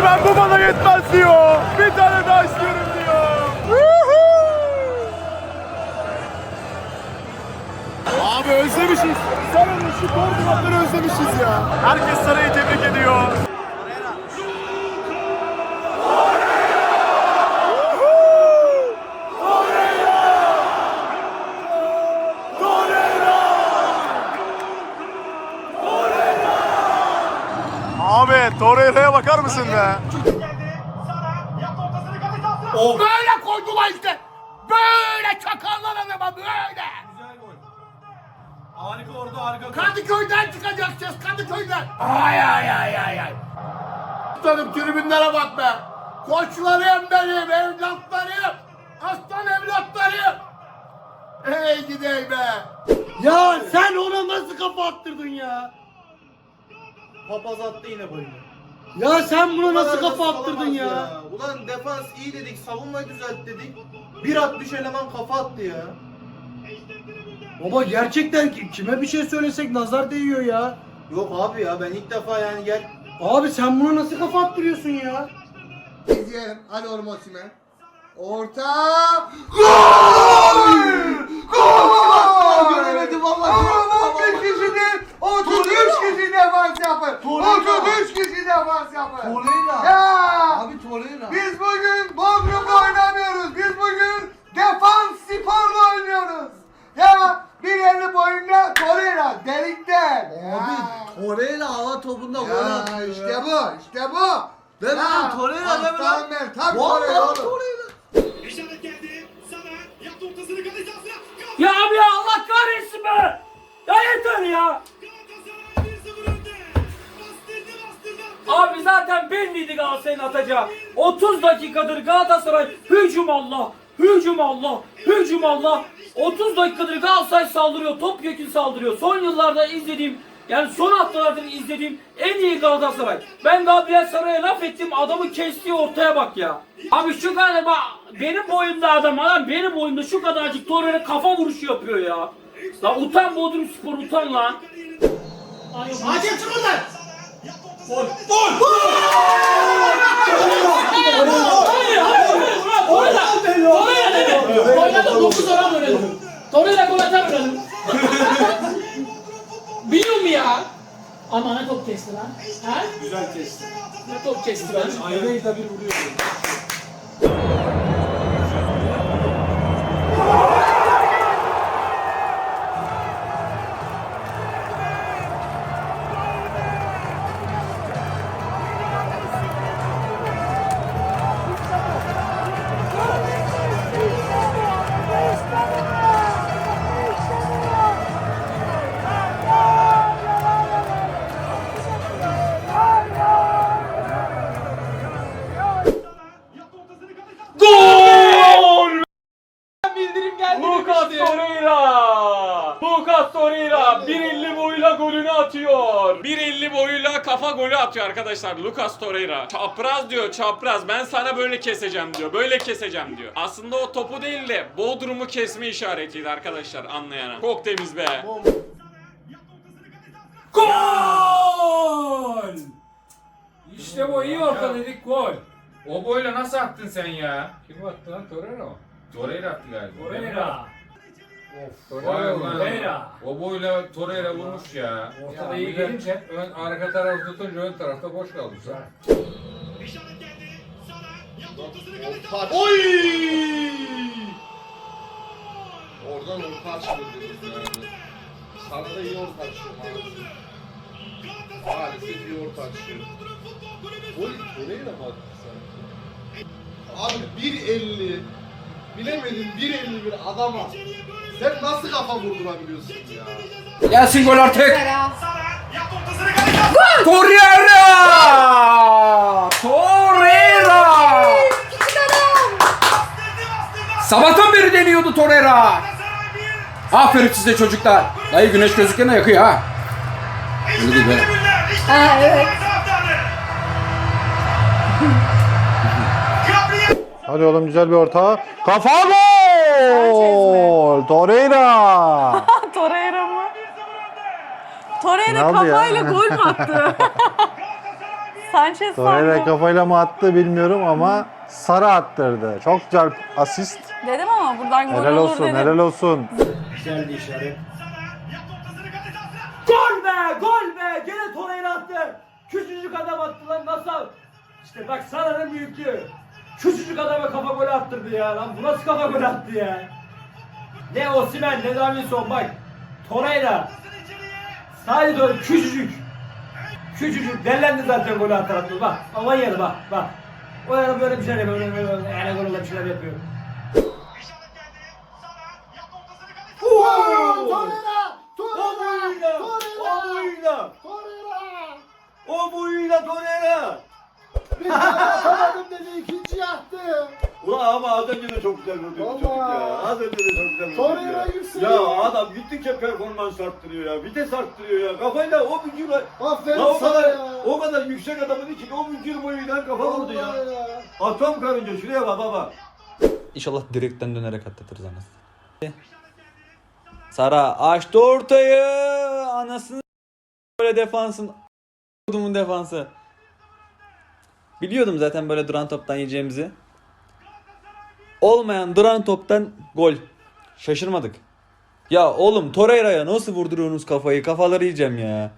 Simen bu bana yetmez diyor. Bir tane daha istiyorum diyor. Abi özlemişiz. Sarı'nın şu koordinatları özlemişiz ya. Herkes Sarı'yı tebrik ediyor. Bakar mısın be? Böyle koydular işte. Böyle çakarlar adama böyle. Harika orada harika. Kadıköy'den çıkacağız Kadıköy'den. Ay ay ay ay ay. Aslanım tribünlere bak be. Koçlarım benim, evlatlarım. Aslan evlatlarım. Ey gidey be. Ya sen ona nasıl kafa attırdın ya? Papaz attı yine golünü. Ya sen buna nasıl kafa attırdın ya? Ulan defans iyi dedik, savunmayı düzelt dedik. Bir atmış eleman kafa attı ya. Baba gerçekten ki- kime bir şey söylesek nazar değiyor ya. Yok abi ya ben ilk defa yani gel. Abi sen buna nasıl kafa attırıyorsun ya? İzleyelim. Hadi oğlum Osimhen. Orta. Gol! Gol! Göremedim vallahi. Ama 11 kişi değil, 33 kişi defans yapar. 33 kişi defans yapar. Torreira. Ya! Abi Torreira. Biz bugün Bodrum'da oynamıyoruz. Biz bugün defans sporla oynuyoruz. Ya bir elli boyunda Torreira delikten. Abi Torreira hava topunda gol Ya attı. işte bu, işte bu. Ver lan Torreira deme lan. Aslan Torreira oğlum. Galatasaray'ın atacağı. 30 dakikadır Galatasaray hücum Allah, hücum Allah, hücum Allah. 30 dakikadır Galatasaray saldırıyor, topyekun saldırıyor. Son yıllarda izlediğim, yani son haftalardır izlediğim en iyi Galatasaray. Ben Gabriel Saray'a laf ettim, adamı kestiği ortaya bak ya. Abi şu kadar bak, benim boyumda adam, adam benim boyumda şu kadarcık Torreira kafa vuruşu yapıyor ya. La utan Bodrum Spor utan lan. Hakem çık oradan. Oynadım 9 oran oynadım. Torreira gol atamıyorum. Biliyor mu ya? Ama ne top kesti lan. Ha? Güzel kesti. Ne top kesti lan. Ayağıyla da bir vuruyor. Arkadaşlar Lucas Torreira. Çapraz diyor çapraz ben sana böyle keseceğim diyor. Böyle keseceğim diyor. Aslında o topu değil de Bodrum'u kesme işaretiydi arkadaşlar anlayana. Çok temiz be. Gol! İşte bu iyi ortaladık gol. O boyla nasıl attın sen ya? Kim attı lan? Torreira mı? Torreira attı galiba. Torreira. Of, Vay. Torreira. O boyla Torreira vurmuş ya. Ortada iyi gelince. Ön, arka taraf tutunca ön tarafta boş kaldı. İşaret geldi. Kaleci sahasına. Oy! Oradan dedim yani. Sana da iyi orta açıyor maalesef. Maalesef iyi orta açıyor. Gol Torreira mı attı sanki? Abi 1.50 Bilemedim 1.50 bir adama. Sen nasıl kafa vurdurabiliyorsun ya? Gelsin gol artık. Torreira! Torreira! Sabahtan beri deniyordu Torreira. Galatasaray 1. Aferin size çocuklar. Dayı güneş gözükene yakıyor ha. Öyle değil be. Ha, evet. Hadi oğlum güzel bir orta. Kafa gol! Gol! Torreira! Torreira mı? Torreira Ne oldu ya? kafayla gol mü attı? Sanchez Torreira sandım. kafayla mı attı bilmiyorum ama sarı attırdı. Çok güzel asist. Dedim ama buradan gol Helal olur olsun, dedim. helal olsun. Güzel işaret. Kaleci altına. Gol be gol be gene Torreira attı. Küçücük adam attı lan nasıl? İşte bak Sara'nın büyüklüğü. Küçücük adama kafa golü attırdı ya lan. Bu nasıl kafa golü attı ya? Ne Osimhen ne Davinson bak. Torreira. Sadece öyle küçücük. Küçücük dellendi zaten golü atar. Bak aman yeri bak bak. O yana böyle bir şeyler yapıyor. Böyle böyle yani golüyle bir şeyler yapıyor. Torreira! O boyuyla. O boyuyla Torreira. Bir atamadım dedi ikinci attı. Ulan ama az önce de çok güzel vurdu çocuk ya. Az önce de çok güzel vurdu Torreira ya. yükseliyor. Ya adam gittikçe performans arttırıyor ya. Vites arttırıyor ya. Kafayla o vücudla Aferin Ya o sana kadar, ya. o kadar yüksek adamın için o vücut boyuyla kafa vurdu ya. Vallahi ya. Atom karınca şuraya bak baba. İnşallah direkten dönerek atlatırız anasını. Sara açtı ortayı. Anasını böyle defansın. Kodumun defansı. Biliyordum zaten böyle duran toptan yiyeceğimizi. Olmayan duran toptan gol. Şaşırmadık. Ya oğlum Torreira'ya nasıl vurduruyorsunuz kafayı? Kafaları yiyeceğim ya.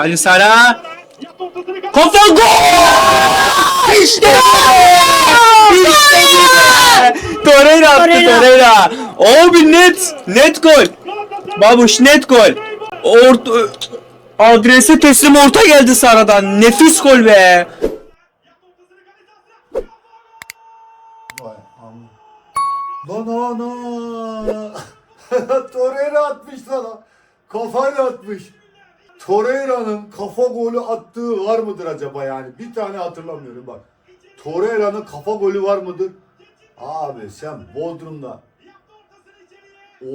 Hadi Sara. Kafa gol! İşte İşte Torreira attı Torreira. Abi net net gol. Babuş net gol. Orta adrese teslim orta geldi Sara'dan. Nefis gol be. Lan ana. Torreira atmış sana. Kafayla atmış. Torreira'nın kafa golü attığı var mıdır acaba yani? Bir tane hatırlamıyorum bak. Torreira'nın kafa golü var mıdır? Abi sen Bodrum'da.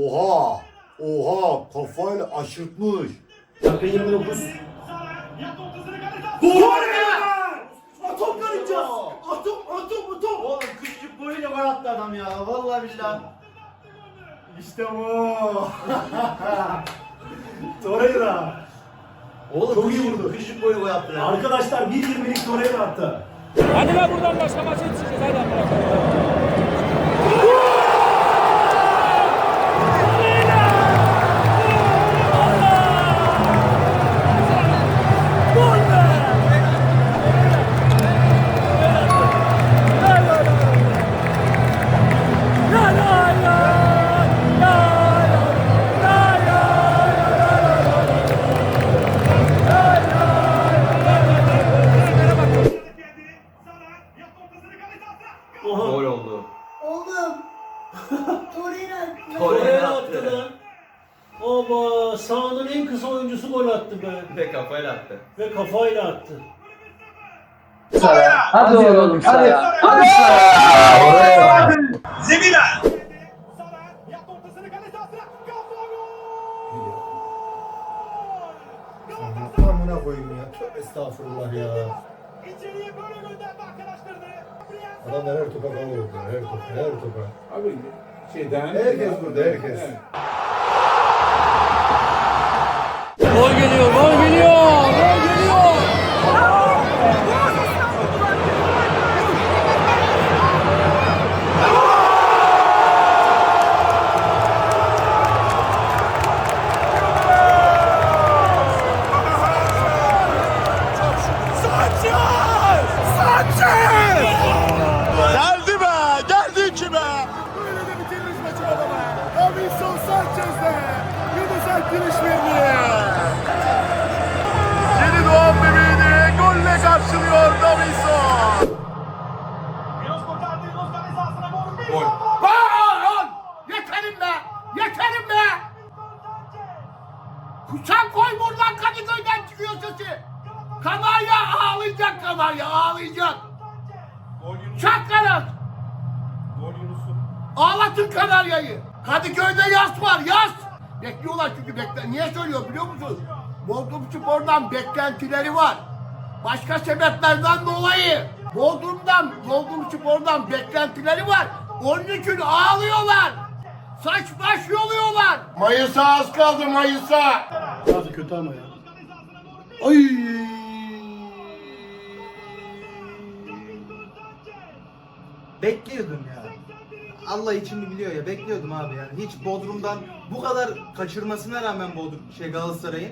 Oha. Oha kafayla aşırtmış. Dakika 29. yaptı ortasını kaleci altına. Gol! Atom karınca! Atom atom atom! Oğlum küçük boyuyla gol attı adam ya. Vallahi billahi. İşte bu. Torreira. Oğlum Çok iyi vurdu. Küçük boyu gol attı ya. Arkadaşlar 1.20'lik Torreira attı. Hadi be buradan başka maça yetişeceğiz hadi amına Hadi oğlum hadi. Zemina. Sara yaptı ortasını kaleci altına. Kafa gol. Galatasaray Amına koyayım ya. Tövbe estağfurullah ya. içeriye böyle gönderdi arkadaşlarını. Adam her topa vurdu. Her topa, her topa. Abi şeyden. Herkes burada, herkes. Geliyor, gol geliyor, gol geliyor. Sesi. Kanarya ağlayacak Kanarya ağlayacak. Çak. Ağlatın Kanarya'yı. Kadıköy'de yas var yas. Bekliyorlar çünkü bekle. Niye söylüyor biliyor musun? Bodrum Spor'dan beklentileri var. Başka sebeplerden dolayı Bodrum'dan, Bodrum Spor'dan beklentileri var. Onun için ağlıyorlar. Saç baş yoluyorlar. Mayıs'a az kaldı Mayıs'a. Hadi kötü ama ya. Ay. Bekliyordum ya. Allah içimi biliyor ya bekliyordum abi yani. Hiç Bodrum'dan bu kadar kaçırmasına rağmen Bodrum şey Galatasaray'ın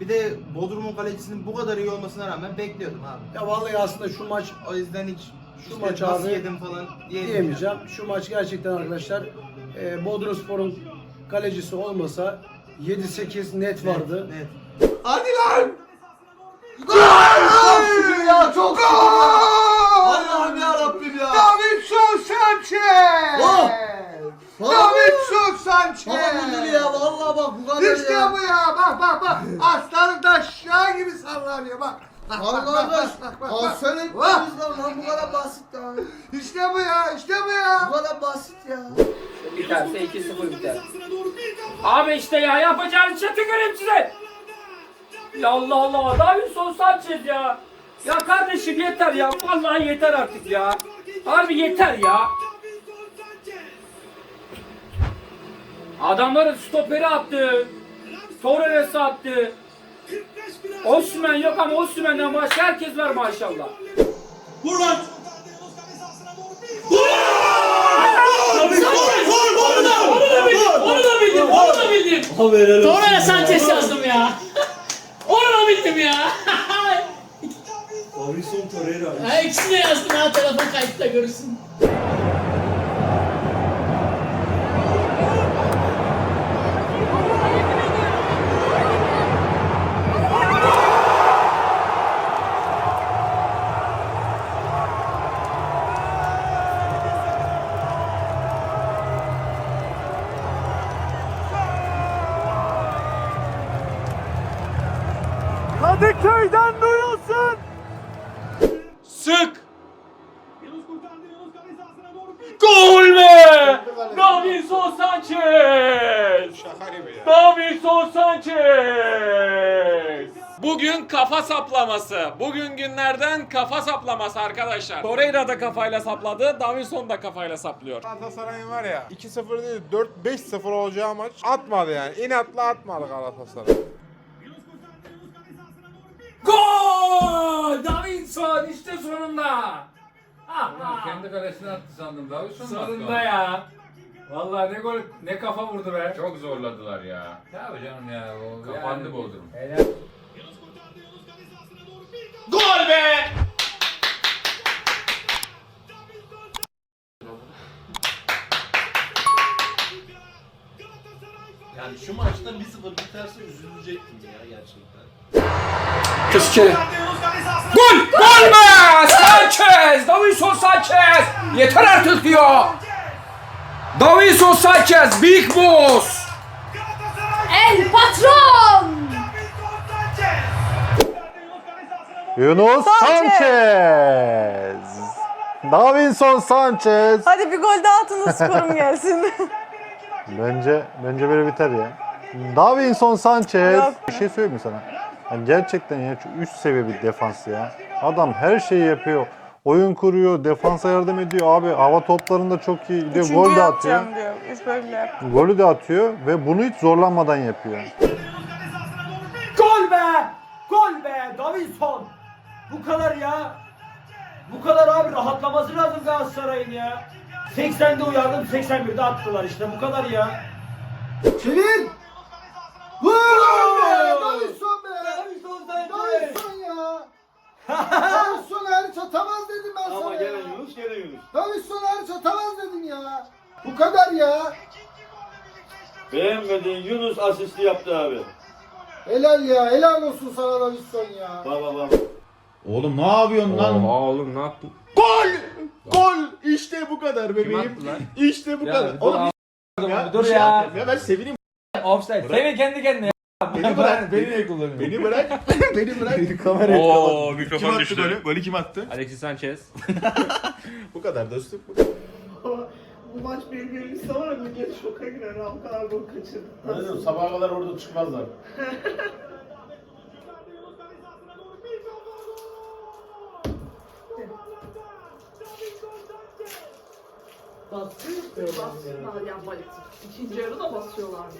bir de Bodrum'un kalecisinin bu kadar iyi olmasına rağmen bekliyordum abi. Ya vallahi aslında şu maç O yüzden hiç Şu işte maç abi yedim falan diyemeyeceğim. diyemeyeceğim. Şu maç gerçekten arkadaşlar e, Bodrumspor'un kalecisi olmasa 7-8 net vardı. Evet. Hadi lan! Çok şükür ya çok şükür ya. Allah'ım ya Rabbim ya. Davinson Sanchez! Oh! Davinson Sanchez! Baba budur ya vallahi bak bu kadar İşte ya. bu ya bak bak bak aslanın taşağı gibi sallanıyor bak. Bak, bak, Allah bak, Allah. bak, bak, Aslan lan lan bu kadar basit ya. İşte bu ya işte bu ya. Bu kadar basit ya. Biterse 2-0 biter. Abi işte ya yapacağınız şey tüküreyim size. Ya Allah Allah Davinson Sanchez ya. Ya kardeşim yeter ya. Vallahi yeter artık ya. Harbi yeter ya. Adamların stoperi attı. Torres'i attı. Osman yok ama Osman'dan başka herkes var maşallah. Onu da, onu da bildim, onu da bildim. Torreira Sanchez yazdım ya. Onu da bildim ya. Davinson Torreira. ha, ikisini de yazdım ha telefon kayıtta görürsün. Bugün kafa saplaması. Bugün günlerden kafa saplaması arkadaşlar. Torreira da kafayla sapladı. Davinson da kafayla saplıyor. Galatasaray'ın var ya 2-0 değil 4-5-0 olacağı maç atmadı yani. İnatla atmadı Galatasaray. Gol! Davinson işte sonunda. Ah, ah. Kendi kalesine attı sandım. Davinson Sonunda ya. Vallahi ne gol ne kafa vurdu be. Çok zorladılar ya. Tabii canım ya. O Kapandı Bodrum. Gol be! Yani şu maçta 1-0 biterse üzülecektim ya gerçekten. Kız içeri. Gol! Gol be! Sanchez! Davinson Sanchez! Yeter artık diyor. Davinson Sanchez, Big Boss! El patron. Yunus Sanchez. Davinson Sanchez. Hadi bir gol daha atın da skorum gelsin. Bence bence böyle biter ya. Davinson Sanchez. Yok. Bir şey söyleyeyim mi sana? Yani gerçekten ya şu üst seviye bir defans ya. Adam her şeyi yapıyor. Oyun kuruyor, defansa yardım ediyor. Abi hava toplarında çok iyi gidiyor. Gol de atıyor. diyor. Üç. Golü de atıyor ve bunu hiç zorlanmadan yapıyor. Gol be! Gol be! Davinson! Bu kadar ya. Bu kadar abi rahatlaması lazım Galatasaray'ın ya. 80'de uyardım, 81'de attılar işte. Bu kadar ya. Çevir! Vur! Davinson be! Davinson ya! Davinson hariç atamaz dedim ben sana ya. Yunus gene Yunus. Davinson hariç atamaz dedim ya. Bu kadar ya. Beğenmediğin Yunus asisti yaptı abi. Helal ya. Helal olsun sana Davinson ya. Bak bak bak. Oğlum ne yapıyorsun lan? oğlum ne yaptın? Gol! Gol! İşte bu kadar bebeğim. attı lan? İşte bu Ya, kadar. dur Oğlum abi, dur bir şey ya. ya ben sevineyim. Offside. Sevin kendi kendine. Beni bırak. Beni niye kullanıyorsun? Beni bırak. Beni bırak. Kamerayı Oo mikrofon düştü. Golü? golü kim attı? Alexis Sanchez. Bu kadar dostum. Bu maç birbirimiz var ya millet şoka girer. O kadar gol kaçırdık. Sabaha kadar orada çıkmazlar. Basıyorlar ya İkinci yarı da basıyorlardı.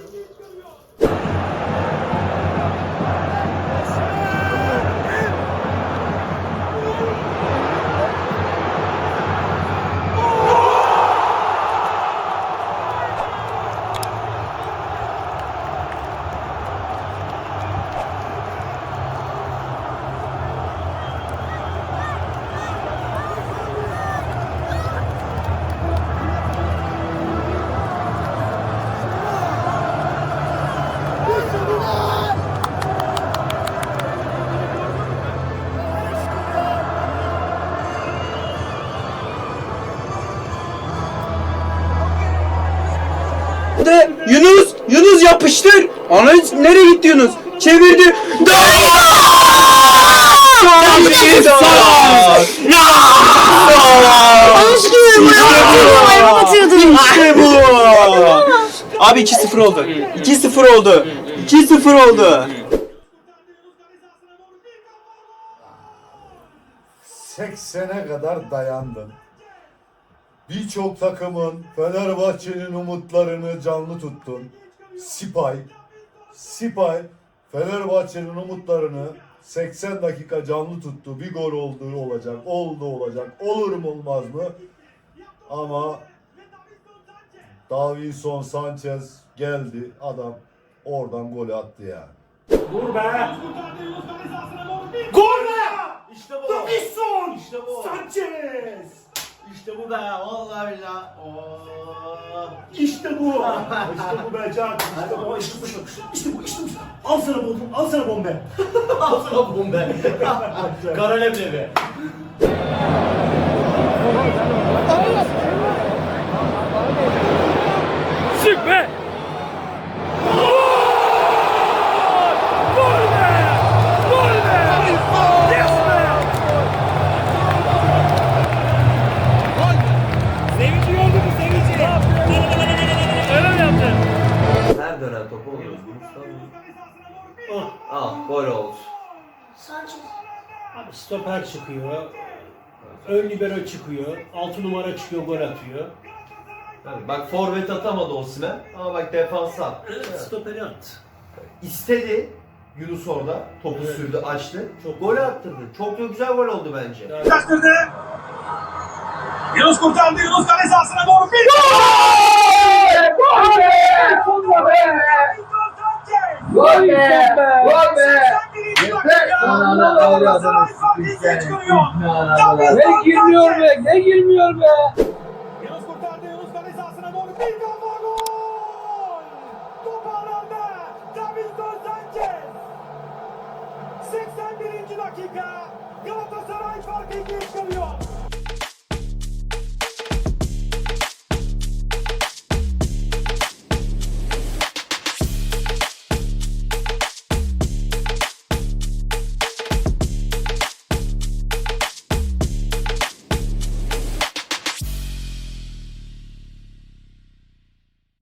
Yunus! Yunus yapıştır! Ana nereye gitti Yunus? Çevirdi. İşte bu! Abi 2-0 oldu. 2-0 oldu. 2-0 oldu. 80'e kadar dayandın. Birçok takımın Fenerbahçe'nin umutlarını canlı tuttun. Sipay, Sipay Fenerbahçe'nin umutlarını 80 dakika canlı tuttu. Bir gol oldu olacak, oldu olacak. Olur mu olmaz mı? Ama Davinson Sanchez geldi. Adam oradan gol attı ya. Vur be! Gol be! İşte bu. Davinson! İşte bu. Sanchez! İşte bu be. Vallahi billahi. Oo. İşte bu! işte bu be Can! İşte bu! İşte bu! İşte bu! İşte bu! Al sana bombe! Al sana bombe! Al sana bombe. Kara leblebi. Sık be! Her Al gol oldu. Abi stoper çıkıyor. Ön libero çıkıyor. 6 numara çıkıyor gol atıyor. Tabii, bak forvet atamadı Osimhen ama bak defans attı. Evet, stoperi attı. İstedi Yunus orada topu Evet. sürdü açtı. Çok gol attırdı. Çok da güzel gol oldu bence. Yunus kurtardı. Yunus kale sahasına doğru bir Gol be! Gol be! Ne girmiyor be? Ne girmiyor be? Yunus kurtardı. Yunus kale sahasına doğru bir kafa gol. Top ağlarda. Davinson Sanchez. 81. dakika. Galatasaray farkı ikiye çıkarıyor.